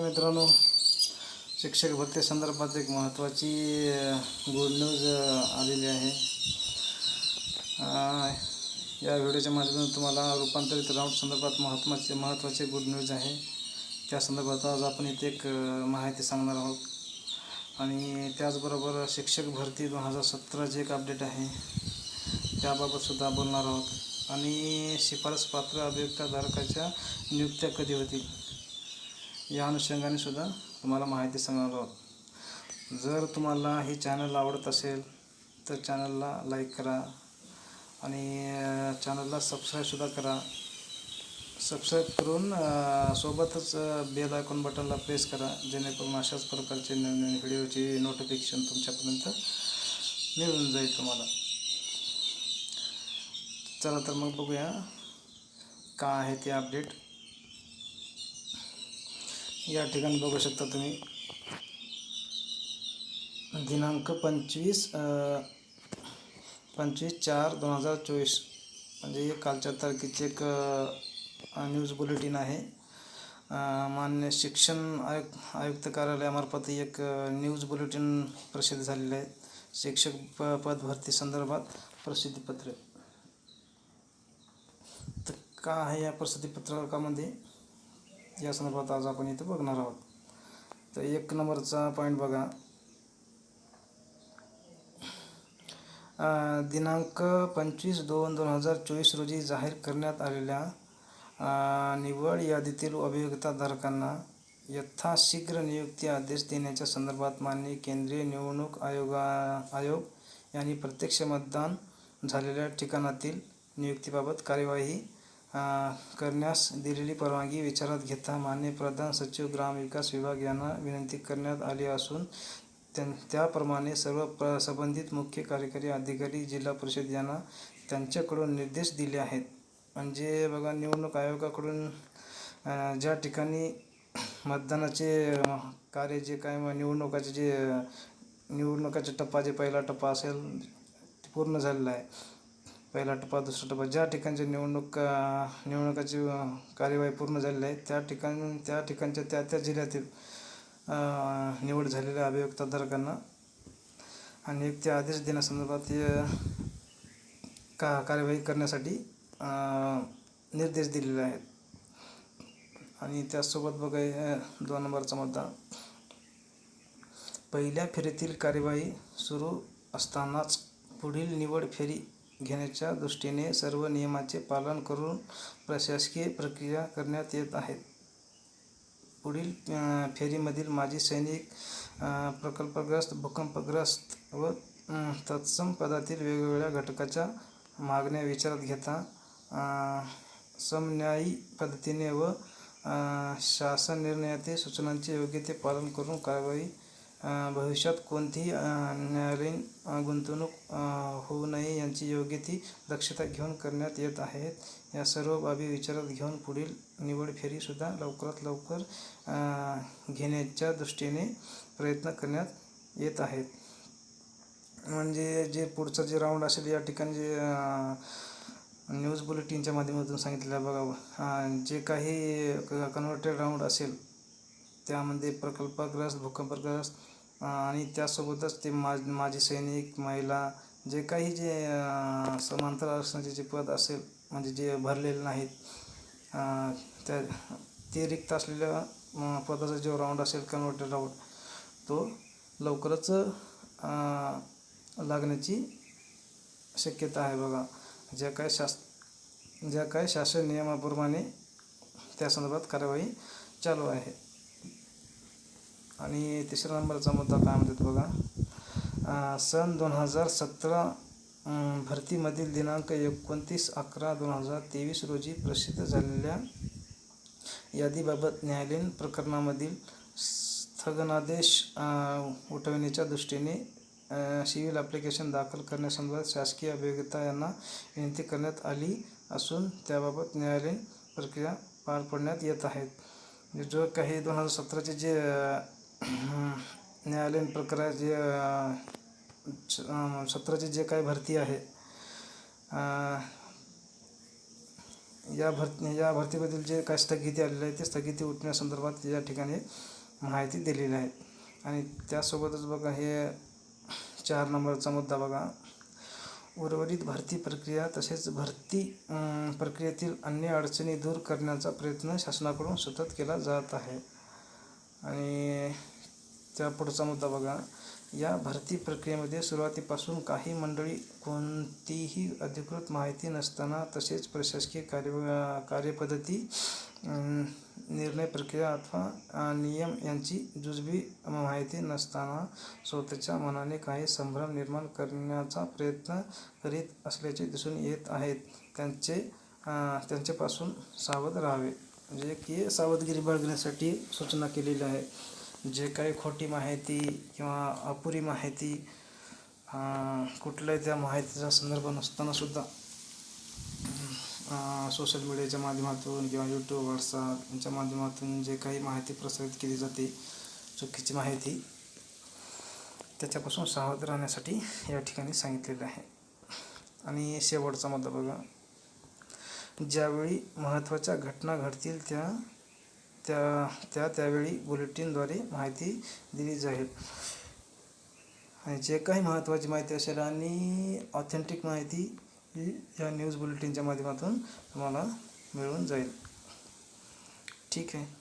मित्रांनो शिक्षक भरती संदर्भात एक महत्त्वाची गुड न्यूज आलेली आहे. या व्हिडिओच्या माध्यमातून तुम्हाला रूपांतरित राऊंड संदर्भात महत्त्वाचे महत्त्वाचे गुड न्यूज आहे. त्या संदर्भात आज आपण इथे एक माहिती सांगणार आहोत. आणि त्याचबरोबर शिक्षक भरती दोन हजार सतराचे एक अपडेट आहे. त्याबाबतसुद्धा बोलणार आहोत. आणि शिफारस पात्र अभियुक्ताधारकाच्या नियुक्त्या कधी होतील? या अनुषंगाने सुद्धा तुम्हाला माहिती सांगणार आहोत. जर तुम्हाला हे चॅनल आवडत असेल तर चॅनलला लाईक करा आणि चॅनलला सबस्क्राईबसुद्धा करा. सबस्क्राईब करून सोबतच बेल आयकॉन बटनला प्रेस करा जेणेकरून अशाच प्रकारचे नवीन व्हिडिओची नोटिफिकेशन तुमच्यापर्यंत मिळून जाईल तुम्हाला. चला तर मग बघूया काय आहे ते अपडेट या ठिकाणी बघू शकता तुम्ही. दिनांक पंचवीस पंचवीस चार दोन हजार चोवीस. म्हणजे एक कालच्या तारखेचे एक न्यूज बुलेटिन आहे. मान्य शिक्षण आयुक्त आयुक्त कार्यालयामार्फत एक न्यूज बुलेटिन प्रसिद्ध झालेले आहे. शिक्षक प पद भरती संदर्भात प्रसिद्धीपत्र. तर का आहे या प्रसिद्धीपत्रकामध्ये? या संदर्भात आज आपण इथं बघणार आहोत. तर एक नंबरचा पॉईंट बघा. दिनांक पंचवीस दोन दोन हजार चोवीस रोजी जाहीर करण्यात आलेल्या निवड यादीतील अभियोगिताधारकांना यथाशीघ्र नियुक्ती आदेश देण्याच्या संदर्भात माननीय केंद्रीय निवडणूक आयोगा आयोग यांनी प्रत्यक्ष मतदान झालेल्या ठिकाणातील नियुक्तीबाबत कार्यवाही करण्यास दिलेली परवानगी विचारात घेता मान्य प्रधान सचिव ग्रामविकास विभाग यांना विनंती करण्यात आली असून त्यां त्याप्रमाणे सर्व प्र संबंधित मुख्य कार्यकारी अधिकारी जिल्हा परिषद यांना त्यांच्याकडून निर्देश दिले आहेत. म्हणजे बघा निवडणूक आयोगाकडून ज्या ठिकाणी मतदानाचे कार्य जे काय निवडणुकाचे जे अं, निवडणुकाचा टप्पा जे पहिला टप्पा असेल पूर्ण झालेला आहे. पहिला टप्पा दुसरा टप्पा. ज्या ठिकाणच्या निवडणूक निवडणुकाची कार्यवाही पूर्ण झालेली आहे त्या ठिकाण त्या ठिकाणच्या त्या त्या जिल्ह्यातील निवड झालेल्या अभियुक्तधारकांना आणि एक ते आदेश देण्यासंदर्भात का कार्यवाही करण्यासाठी निर्देश दिलेले आहेत. आणि त्याचसोबत बघा दोन नंबरचा मुद्दा. पहिल्या फेरीतील कार्यवाही सुरू असतानाच पुढील निवड फेरी घेण्याच्या दृष्टीने सर्व नियमाचे पालन करून प्रशासकीय प्रक्रिया करण्यात येत आहेत पुढील फेरीमधील माजी सैनिक प्रकल्पग्रस्त भूकंपग्रस्त व तत्सम पदातील वेगवेगळ्या घटकाच्या मागण्या विचारात घेता समन्यायी पद्धतीने व शासन निर्णयातील सूचनांचे योग्य ते पालन करून कारवाई भविष्यात कोणतीही अं, गुंतवणूक होऊ नये यांची योग्य ती दक्षता घेऊन करण्यात येत आहेत या सर्व बाबी विचारात घेऊन पुढील निवड फेरीसुद्धा लवकरात लवकर घेण्याच्या दृष्टीने प्रयत्न करण्यात येत आहेत. म्हणजे जे पुढचं जे राऊंड असेल या ठिकाणी जे न्यूज बुलेटिनच्या माध्यमातून सांगितलेलं आहे बघा. जे काही कन्व्हर्टेड राऊंड असेल त्यामध्ये प्रकल्पग्रस्त भूकंपग्रस्त आणि त्यासोबतच ते मा माजी सैनिक महिला जे काही जे समांतर आरक्षणाचे जे पद असेल म्हणजे जे भरलेले नाहीत त्या ते रिक्त असलेल्या पदाचा जो राऊंड असेल कन्व्हर्टेड राऊंड तो लवकरच लागण्याची शक्यता आहे बघा. ज्या काय शास ज्या काय शासन नियमाप्रमाणे त्या संदर्भात कार्यवाही चालू आहे. आणि तिसऱ्या नंबरचा मुद्दा काय म्हणतात बघा? सन दोन हजार सतरा भरतीमधील दिनांक एकोणतीस अकरा दोन हजार तेवीस रोजी प्रसिद्ध झालेल्या यादीबाबत न्यायालयीन प्रकरणामधील स्थगनादेश उठवण्याच्या दृष्टीने सिव्हिल ॲप्लिकेशन दाखल करण्यासंदर्भात शासकीय अभियोगिता यांना विनंती करण्यात आली असून त्याबाबत न्यायालयीन प्रक्रिया पार पाडण्यात येत आहेत. जो काही दोन हजार सतराचे जे न्यायालयीन प्रकाराचे जे जे काही भरती आहे या भरती या भरतीमधील जे काय स्थगिती आलेली आहे ते स्थगिती उठण्यासंदर्भात या ठिकाणी माहिती दिलेली आहे. आणि त्यासोबतच बघा हे चार नंबरचा मुद्दा बघा. उर्वरित भरती प्रक्रिया तसेच भरती प्रक्रियेतील अन्य अडचणी दूर करण्याचा प्रयत्न शासनाकडून सतत केला जात आहे. आणि त्या पुढचा मुद्दा बघा. या भरती प्रक्रियेमध्ये सुरुवातीपासून काही मंडळी कोणतीही अधिकृत माहिती नसताना तसेच प्रशासकीय कार्य कार्यपद्धती निर्णय प्रक्रिया अथवा नियम यांची जुजबी माहिती नसताना स्वतःच्या मनाने काही संभ्रम निर्माण करण्याचा प्रयत्न करीत असल्याचे दिसून येत आहेत. त्यांचे त्यांच्यापासून सावध राहावे. म्हणजे की सावधगिरी बाळगण्यासाठी सूचना केलेली आहे. जे काही खोटी माहिती किंवा अपुरी माहिती कुठल्याही त्या माहितीचा संदर्भ नसताना सुद्धा सोशल मीडियाच्या माध्यमातून किंवा यूट्यूब व्हॉट्सअप यांच्या माध्यमातून जे काही माहिती प्रसारित केली जाते चुकीची माहिती त्याच्यापासून सावध राहण्यासाठी या ठिकाणी सांगितलेलं आहे. आणि शेवटचा मुद्दा बघा. ज्यावेळी महत्त्वाच्या घटना घडतील त्या त्या त्या त्यावेळी बुलेटिनद्वारे माहिती दिली जाईल. आणि जे काही महत्त्वाची माहिती असेल आणि ऑथेंटिक माहिती या न्यूज बुलेटिनच्या माध्यमातून तुम्हाला मिळून जाईल. ठीक आहे.